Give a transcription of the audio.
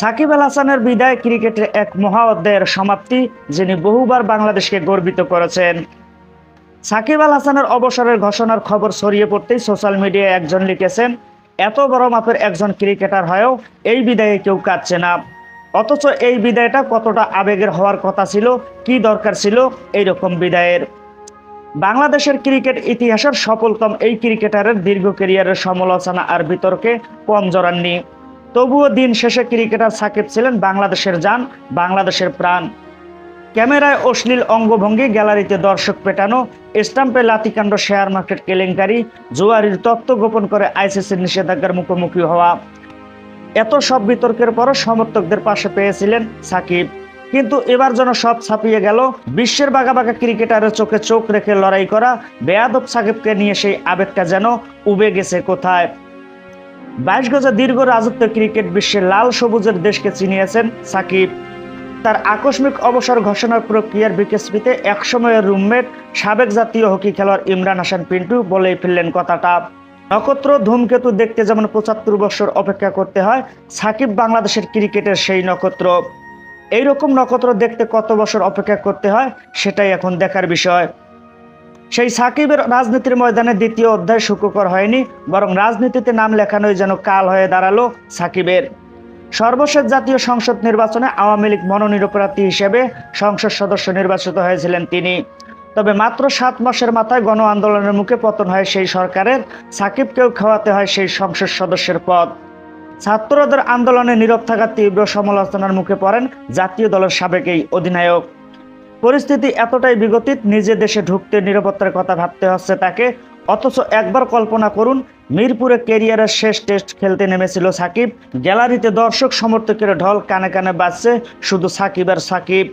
সাকিব আল হাসানের বিদায় ক্রিকেটের এক মহা অধ্যায়ের সমাপ্তি, যিনি বহুবার বাংলাদেশকে গর্বিত করেছেন। সাকিব আল হাসানের অবসরের ঘোষণার খবর ছড়িয়ে পড়তেই সোশ্যাল মিডিয়ায় একজন লিখেছেন, এত বড় মাপের একজন ক্রিকেটার হয়েও এই বিদায়ে কেউ কাঁদছে না। অথচ এই বিদায়টা কতটা আবেগের হওয়ার কথা ছিল, কি দরকার ছিল এই রকম বিদায়ের। বাংলাদেশের ক্রিকেট ইতিহাসের সফলতম এই ক্রিকেটারের দীর্ঘ কেরিয়ারের সমালোচনা আর বিতর্কে কম জড়াননি। তবুও দিন শেষে ক্রিকেটার সাকিব ছিলেন বাংলাদেশের যান বাংলাদেশের প্রাণ। ক্যামেরায় অশ্লীল অঙ্গভঙ্গি, গ্যালারিতে দর্শক পেটানো, স্টাম্পে লাতিকাণ্ড শেয়ার মার্কেট কেলেঙ্কারি, জুয়ারির তত্ত্ব গোপন করে আইসিসির নিষেধাজ্ঞার মুখোমুখি হওয়া। এত সব বিতর্কের পরও সমর্থকদের পাশে পেয়েছিলেন সাকিব। কিন্তু এবার যেন সব ছাপিয়ে গেল, বিশ্বের বাঘা বাঘা ক্রিকেটারের চোখে চোখ রেখে লড়াই করা, বেয়াদব সাকিবকে নিয়ে সেই আবেগটা যেন উবে গেছে কোথায়? বাইশ গজে দীর্ঘ রাজত্ব ক্রিকেট বিশ্বে লাল সবুজের দেশকে চিনিয়েছেন সাকিব। তার আকস্মিক অবসর ঘোষণার প্রক্রিয়ার বিকেসপিতে একসময়ের রুমমেট, সাবেক জাতীয় হকি খেলোয়াড় ইমরান হাসান পিন্টু বলেই ফেললেন কথাটা। নক্ষত্র ধূমকেতু দেখতে যেমন পঁচাত্তর বছর অপেক্ষা করতে হয়, সাকিব বাংলাদেশের ক্রিকেটের সেই নক্ষত্র। এইরকম নক্ষত্র দেখতে কত বছর অপেক্ষা করতে হয়, সেটাই এখন দেখার বিষয়। সেই সাকিবের রাজনীতির ময়দানে দ্বিতীয় অধ্যায় সুখকর হয়নি, বরং রাজনীতিতে নাম লেখানোই যেন কাল হয়ে দাঁড়াল সাকিবের। সর্বশেষ জাতীয় সংসদ নির্বাচনে আওয়ামী লীগ মনোনিরপরাধী হিসেবে সংসদ সদস্য নির্বাচিত হয়েছিলেন তিনি। তবে মাত্র সাত মাসের মাথায় গণ আন্দোলনের মুখে পতন হয় সেই সরকারের, সাকিবকেও খাওয়াতে হয় সেই সংসদ সদস্যের পদ। ছাত্রদের আন্দোলনে নীরব থাকার তীব্র সমালোচনার মুখে পড়েন জাতীয় দলের সাবেক এই অধিনায়ক। পরিস্থিতি এতটাই বিগতিত, নিজে দেশে ঢুকতে নিরাপত্তার কথা ভাবতে হচ্ছে তাকে। অথচ একবার কল্পনা করুন, মিরপুরে কেরিয়ারের শেষ টেস্ট খেলতে নেমেছিল সাকিব। গ্যালারিতে দর্শক সমর্থকের ঢল কানে কানে বাজছে, শুধু সাকিব আর সাকিব।